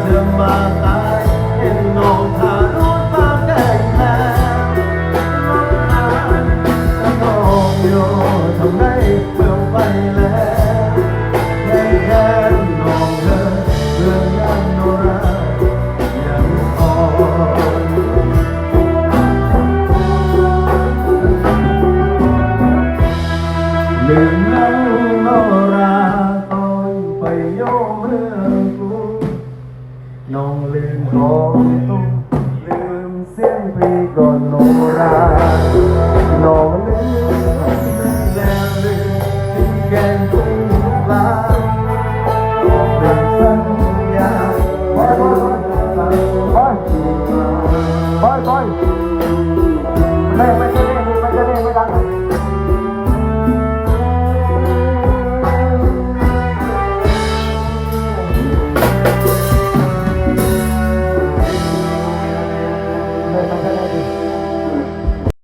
เธมาตายเห็นน้องทาโนตาแดงแพ้น้องทานน้องโยทำไมเพื่อไปแล้วในแค่น้องเธอเรื่องนั้นโนรายังอ่อนลืมแล้วโนราต้องไปโยเมื่อ น้องลืมของตุ้ลืมเสียงพี่ก่อนโนราน้องลืมแล้วลืมที่แกงตุ้งเป็นสัญญาไม่